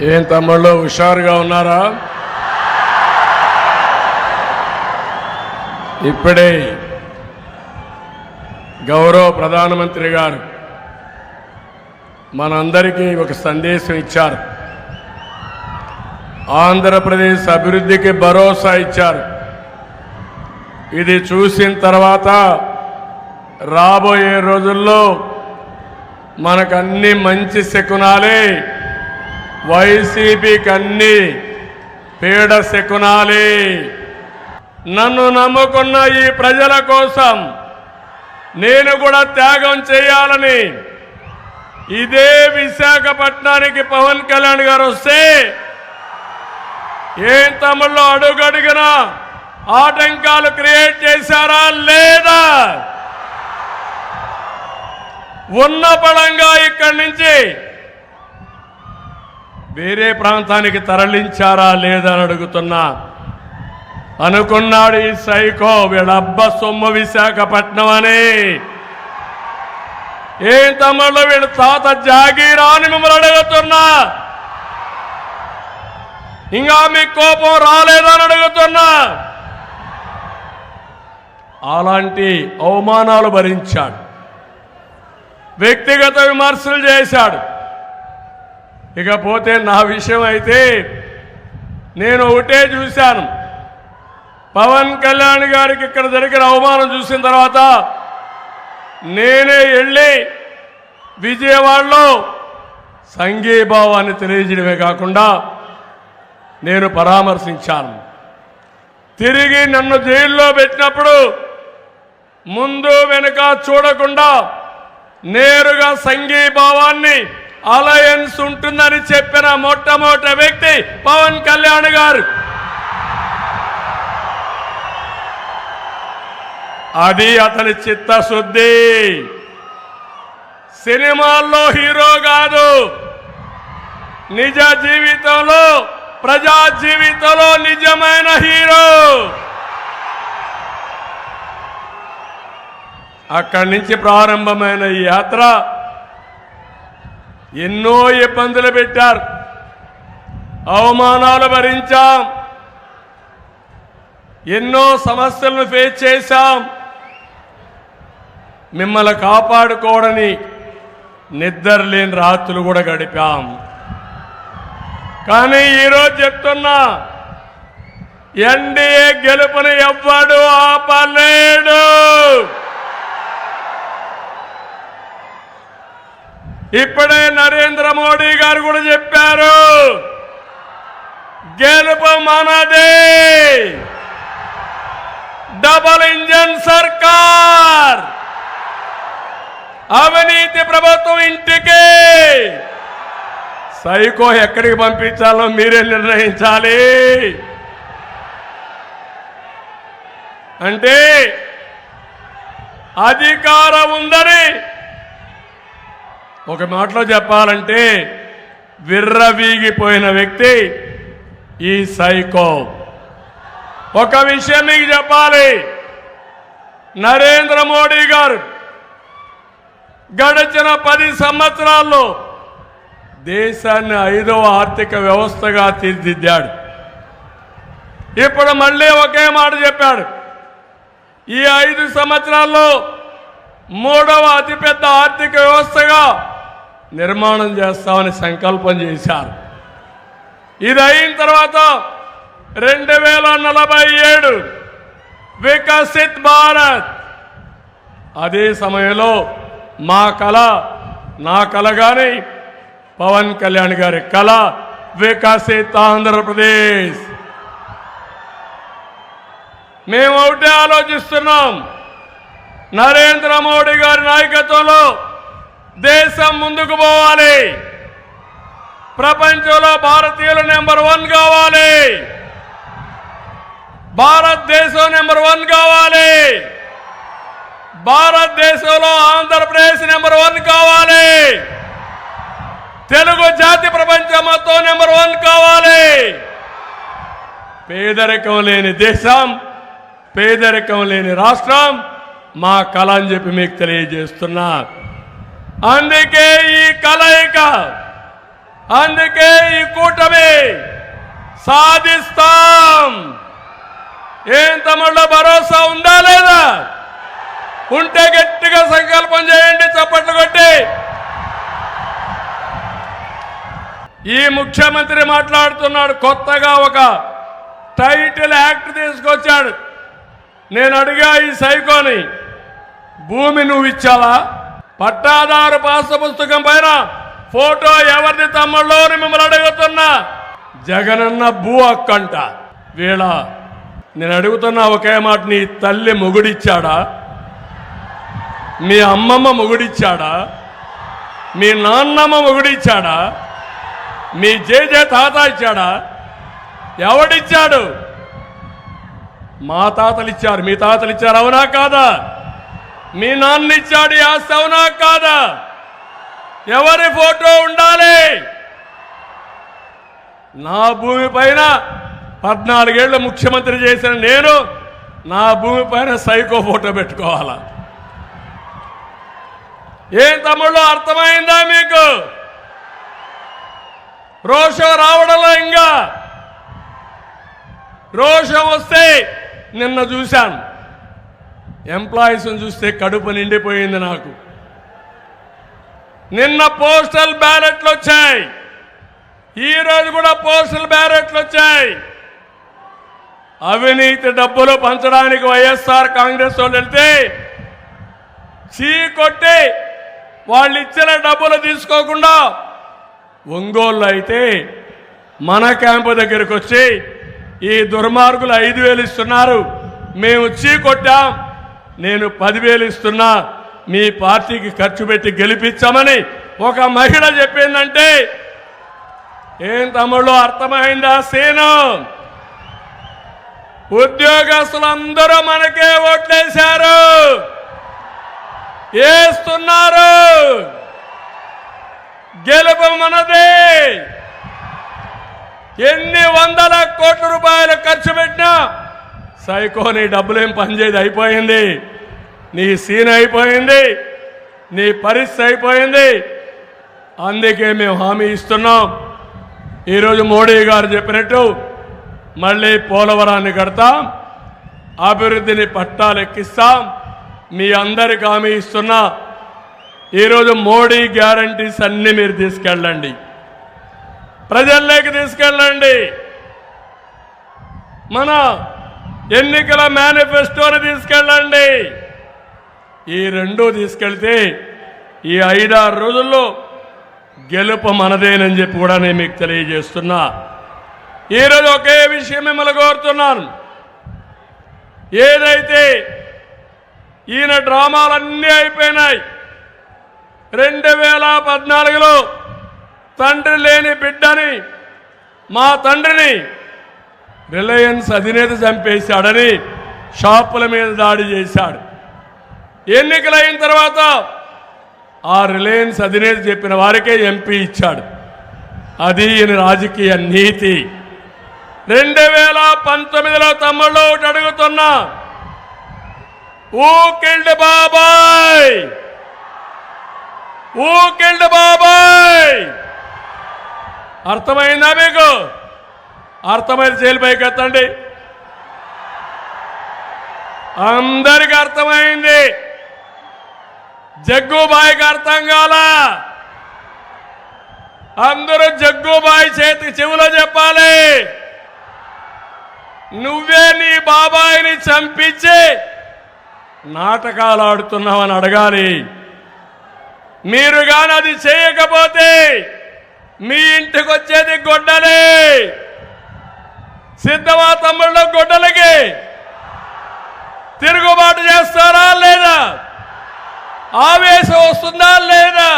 ఏం తమ్ముళ్ళు హుషారుగా ఉన్నారా? ఇప్పుడే గౌరవ ప్రధానమంత్రి గారు మనందరికీ ఒక సందేశం ఇచ్చారు. ఆంధ్రప్రదేశ్ అభివృద్ధికి భరోసా ఇచ్చారు. ఇది చూసిన తర్వాత రాబోయే రోజుల్లో మనకు అన్ని మంచి శకునాలే వైసీపీకి అన్ని పీడ శకునాలి. నన్ను నమ్ముకున్న ఈ ప్రజల కోసం నేను కూడా త్యాగం చేయాలని ఇదే విశాఖపట్నానికి పవన్ కళ్యాణ్ గారు వస్తే ఏం తమ్ముళ్ళు అడుగడుగున ఆటంకాలు క్రియేట్ చేశారా లేదా? ఉన్న పడంగా ఇక్కడి నుంచి వేరే ప్రాంతానికి తరలించారా లేదా అని అడుగుతున్నా. అనుకున్నాడు ఈ సైకో వీళ్ళబ్బ సొమ్ము విశాఖపట్నం అని. ఏం తమ్ముళ్ళు వీడు తాత జాగీరా అని మిమ్మల్ని అడుగుతున్నా. ఇంకా మీకు కోపం రాలేదని అడుగుతున్నా. అలాంటి అవమానాలు భరించాడు. వ్యక్తిగత విమర్శలు చేశాడు. ఇకపోతే నా విషయం అయితే నేను ఒకటే చూశాను. పవన్ కళ్యాణ్ గారికి ఇక్కడ జరిగిన అవమానం చూసిన తర్వాత నేనే వెళ్ళి విజయవాడలో సంఘీభావాన్ని తెలియజేయడమే కాకుండా నేను పరామర్శించాను. తిరిగి నన్ను జైల్లో పెట్టినప్పుడు ముందు వెనుక చూడకుండా నేరుగా సంఘీభావాన్ని అలయన్స్ ఉంటుందని చెప్పిన మొట్టమొదటి వ్యక్తి పవన్ కళ్యాణ్ గారు. అది అతని చిత్తశుద్ధి. సినిమాల్లో హీరో కాదు. నిజ జీవితంలో ప్రజా జీవితంలో నిజమైన హీరో. అక్కడి నుంచి ప్రారంభమైన ఈ యాత్ర ఎన్నో ఇబ్బందులు పెట్టారు. అవమానాలు భరించాం. ఎన్నో సమస్యలను ఫేస్ చేశాం. మిమ్మల్ని కాపాడుకోవడని నిద్ర లేని రాత్రులు కూడా గడిపాం. కానీ ఈరోజు చెప్తున్నా ఎన్డీఏ గెలుపుని ఎవ్వడు ఆపలేడు. ఇప్పుడే నరేంద్ర మోడీ గారు కూడా చెప్పారు. గెలుపు మనదే. డబల్ ఇంజన్ సర్కార్. అవినీతి ప్రభుత్వం ఇంటికి. సైకో ఎక్కడికి పంపించాలో మీరే నిర్ణయించాలి. అంటే అధికారం ఉందని ఒక మాటలో చెప్పాలంటే విర్రవీగిపోయిన వ్యక్తి ఈ సైకో. ఒక విషయం మీకు చెప్పాలి. నరేంద్ర మోడీ గారు గడిచిన పది సంవత్సరాల్లో దేశాన్ని ఐదవ ఆర్థిక వ్యవస్థగా తీర్చిదిద్దాడు. ఇప్పుడు మళ్ళీ ఒకే మాట చెప్పాడు. ఈ ఐదు సంవత్సరాల్లో మూడవ అతిపెద్ద ఆర్థిక వ్యవస్థగా నిర్మాణం చేస్తామని సంకల్పం చేశారు. ఇది అయిన తర్వాత రెండు వేల నలభై ఏడు వికసిత్ భారత్. అదే సమయంలో మా కళ నా కళ కానీ పవన్ కళ్యాణ్ గారి కళ వికసిత్ ఆంధ్రప్రదేశ్. మేము ఒకటే ఆలోచిస్తున్నాం. నరేంద్ర మోడీ గారి నాయకత్వంలో దేశం ముందుకు పోవాలి. ప్రపంచంలో భారతీయులు నెంబర్ వన్ కావాలి. భారతదేశం నెంబర్ వన్ కావాలి. భారతదేశంలో ఆంధ్రప్రదేశ్ నెంబర్ వన్ కావాలి. తెలుగు జాతి ప్రపంచం మొత్తం నెంబర్ వన్ కావాలి. పేదరికం లేని దేశం పేదరికం లేని రాష్ట్రం మా కళ అని చెప్పి మీకు తెలియజేస్తున్నా. అందుకే ఈ కలయిక అందుకే ఈ కూటమి సాధిస్తాం. ఏం తమలో భరోసా ఉందా లేదా? ఉంటే గట్టిగా సంకల్పం చేయండి చప్పట్లు కొట్టి. ఈ ముఖ్యమంత్రి మాట్లాడుతున్నాడు కొత్తగా ఒక టైటిల్ యాక్ట్ తీసుకొచ్చాడు. నేను అడిగా ఈ సైకోని భూమి నువ్వు ఇచ్చావా? పట్టాదారు పాస పుస్తకం పైన ఫోటో ఎవరిది తమ్ముళ్ళు మిమ్మల్ని అడుగుతున్నా? జగనన్న భూ అక్కంట వీళ్ళ నేను అడుగుతున్నా ఒకే మాట నీ తల్లి మొగుడిచ్చాడా? మీ అమ్మమ్మ మొగుడిచ్చాడా? మీ నాన్నమ్మ మొగుడిచ్చాడా? మీ జేజే తాత ఇచ్చాడా? ఎవడిచ్చాడు? మా తాతలు ఇచ్చారు మీ తాతలు ఇచ్చారు అవునా కాదా? మీ నాన్న ఇచ్చాడు ఆస్తి అవునా కాదా? ఎవరి ఫోటో ఉండాలి? నా భూమి పైన పద్నాలుగేళ్ళు ముఖ్యమంత్రి చేసిన నేను నా భూమి పైన సైకో ఫోటో పెట్టుకోవాలా? ఏం తమ్ముళ్ళు అర్థమైందా మీకు? రోషం రావడంలో ఇంకా? రోషం వస్తే నిన్న చూశాను. ఎంప్లాయీస్ని చూస్తే కడుపు నిండిపోయింది నాకు. నిన్న పోస్టల్ బ్యాలెట్లు వచ్చాయి. ఈ రోజు కూడా పోస్టల్ బ్యాలెట్లు వచ్చాయి. అవినీతి డబ్బులు పంచడానికి వైఎస్ఆర్ కాంగ్రెస్ వాళ్ళు వెళ్తే చీ కొట్టి వాళ్ళు ఇచ్చిన డబ్బులు తీసుకోకుండా ఒంగోలు అయితే మన క్యాంపు దగ్గరికి వచ్చి ఈ దుర్మార్గులు ఐదు వేలు ఇస్తున్నారు. మేము చీ కొట్టాం. నేను పదివేలు ఇస్తున్నా మీ పార్టీకి ఖర్చు పెట్టి గెలిపించామని ఒక మహిళ చెప్పిందంటే ఏం తమ్ముళ్ళు అర్థమైందా సీను? ఉద్యోగస్తులందరూ మనకే ఓట్లేశారు. వేస్తున్నారు గెలుపు మనదే. ఎన్ని వందల కోట్ల రూపాయలు ఖర్చు పెట్టినా సైకో నీ డబ్బులేం పనిచేది అయిపోయింది. నీ సీన్ అయిపోయింది నీ పరిస్థితి అయిపోయింది. అందుకే మేము హామీ ఇస్తున్నాం. ఈరోజు మోడీ గారు చెప్పినట్టు మళ్ళీ పోలవరాన్ని కడతాం అభివృద్ధిని పట్టాలు ఎక్కిస్తాం. మీ అందరికి హామీ ఇస్తున్నా. ఈరోజు మోడీ గ్యారంటీస్ అన్ని మీరు తీసుకెళ్ళండి. ప్రజల్లోకి తీసుకెళ్ళండి. మన ఎన్నికల మేనిఫెస్టోని తీసుకెళ్ళండి. ఈ రెండు తీసుకెళ్తే ఈ ఐదారు రోజుల్లో గెలుపు మనదేనని చెప్పి కూడా నేను మీకు తెలియజేస్తున్నా. ఈరోజు ఒకే విషయం మిమ్మల్ని కోరుతున్నాను. ఏదైతే ఈయన డ్రామాలన్నీ అయిపోయినాయి రెండు వేల పద్నాలుగులో తండ్రి లేని బిడ్డని మా తండ్రిని రిలయన్స్ అధినేత చంపేశాడని షాపుల మీద దాడి చేశాడు. ఎన్నికలైన తర్వాత ఆ రిలయన్స్ అధినేత చెప్పిన వారికే ఎంపీ ఇచ్చాడు. అది ఈయన రాజకీయ నీతి. రెండు వేల పంతొమ్మిదిలో తమ్ముళ్ళు ఒకటి అడుగుతున్నా ఊకిల్డ్ బాబాయ్! ఊకిల్డ్ బాబాయ్! అర్థమైందా మీకు? అర్థమైంది జైలు పైకి ఎత్తండి. అందరికి అర్థమైంది. జగ్గుబాయికి అర్థం కాల. అందరూ జగ్గుబాయి చేతికి చెవులో చెప్పాలి. నువ్వే నీ బాబాయిని చంపించి నాటకాలు ఆడుతున్నావని అడగాలి. మీరు కానీ అది చేయకపోతే మీ ఇంటికి వచ్చేది గొడ్డలే. సిద్ధమా తమ్ముళ్ళ గొడ్డలకి తిరుగుబాటు చేస్తారా లేదా? ఆవేశం వస్తుందా లేదా?